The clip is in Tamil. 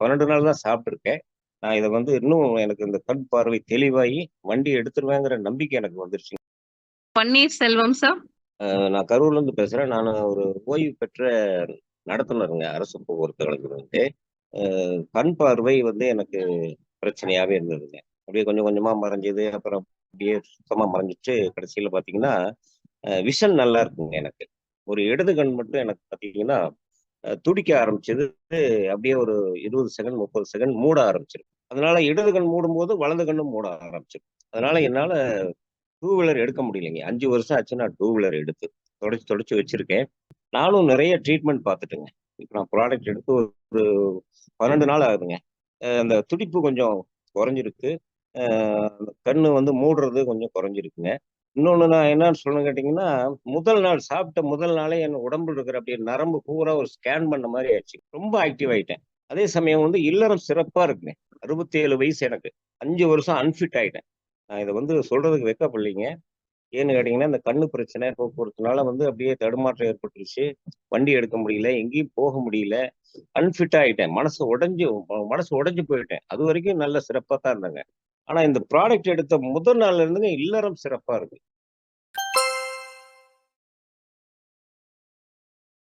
பன்னெண்டு நாள் தான் சாப்பிட்டுருக்கேன். நான் இதை வந்து இன்னும் எனக்கு இந்த கண் பார்வை தெளிவாகி வண்டி எடுத்துருவேங்கிற நம்பிக்கை எனக்கு வந்துருச்சு பன்னீர் செல்வம் சார் நான் கரூர்ல இருந்து பேசுறேன். நான் ஒரு ஓய்வு பெற்ற நடத்துனருங்க அரசு போக்குவரத்து கழகத்தில் வந்து கண் பார்வை வந்து எனக்கு பிரச்சனையாவே இருந்ததுங்க. அப்படியே கொஞ்சம் கொஞ்சமா மறைஞ்சது அப்புறம் அப்படியே சுத்தமா மறைஞ்சிச்சு. கடைசியில பாத்தீங்கன்னா விஷன் நல்லா இருக்குங்க எனக்கு. ஒரு இடது கண் மட்டும் எனக்கு பாத்தீங்கன்னா துடிக்க ஆரம்பிச்சது. அப்படியே ஒரு இருபது செகண்ட் முப்பது செகண்ட் மூட ஆரம்பிச்சிருக்கு அதனால இடது கண் மூடும்போது வலது கண்ணும் மூட ஆரம்பிச்சிருக்கு அதனால என்னால டூ வீலர் எடுக்க முடியலைங்க. அஞ்சு வருஷம் ஆச்சு நான் டூ வீலர் எடுத்து. தொடச்சி தொடச்சி வச்சிருக்கேன். நானும் நிறைய ட்ரீட்மெண்ட் பார்த்துட்டேங்க. இப்போ நான் ப்ராடக்ட் எடுத்து ஒரு பன்னெண்டு நாள் ஆகுதுங்க. அந்த துடிப்பு கொஞ்சம் குறைஞ்சிருக்கு. கண்ணு வந்து மூடுறது கொஞ்சம் குறைஞ்சிருக்குங்க. இன்னொன்று நான் என்னன்னு சொல்லணும் கேட்டிங்கன்னா முதல் நாள் சாப்பிட்ட முதல் நாளே என் உடம்புல இருக்கிற அப்படியே நரம்பு பூரா ஒரு ஸ்கேன் பண்ண மாதிரி ஆயிடுச்சு. ரொம்ப ஆக்டிவ் ஆயிட்டேன். அதே சமயம் வந்து இல்லறம் சிறப்பாக இருக்குங்க அறுபத்தி ஏழு வயசு எனக்கு. அஞ்சு வருஷம் அன்ஃபிட் ஆயிட்டேன். நான் இதை வந்து சொல்றதுக்கு வைக்கப்படலைங்க ஏன்னு கேட்டிங்கன்னா இந்த கண்ணு பிரச்சனை போக்குவரத்துனால வந்து அப்படியே தடுமாற்றம் ஏற்பட்டுருச்சு. வண்டி எடுக்க முடியல எங்கேயும் போக முடியல. அன்ஃபிட் ஆயிட்டேன். மனசு உடஞ்சு மனசு உடஞ்சு போயிட்டேன். அது வரைக்கும் நல்ல சிறப்பாக தான் இருந்தாங்க. ஆனா இந்த ப்ராடக்ட் எடுத்த முதல் நாள்ல இருந்துங்க இல்லறம் சிறப்பா இருக்கு.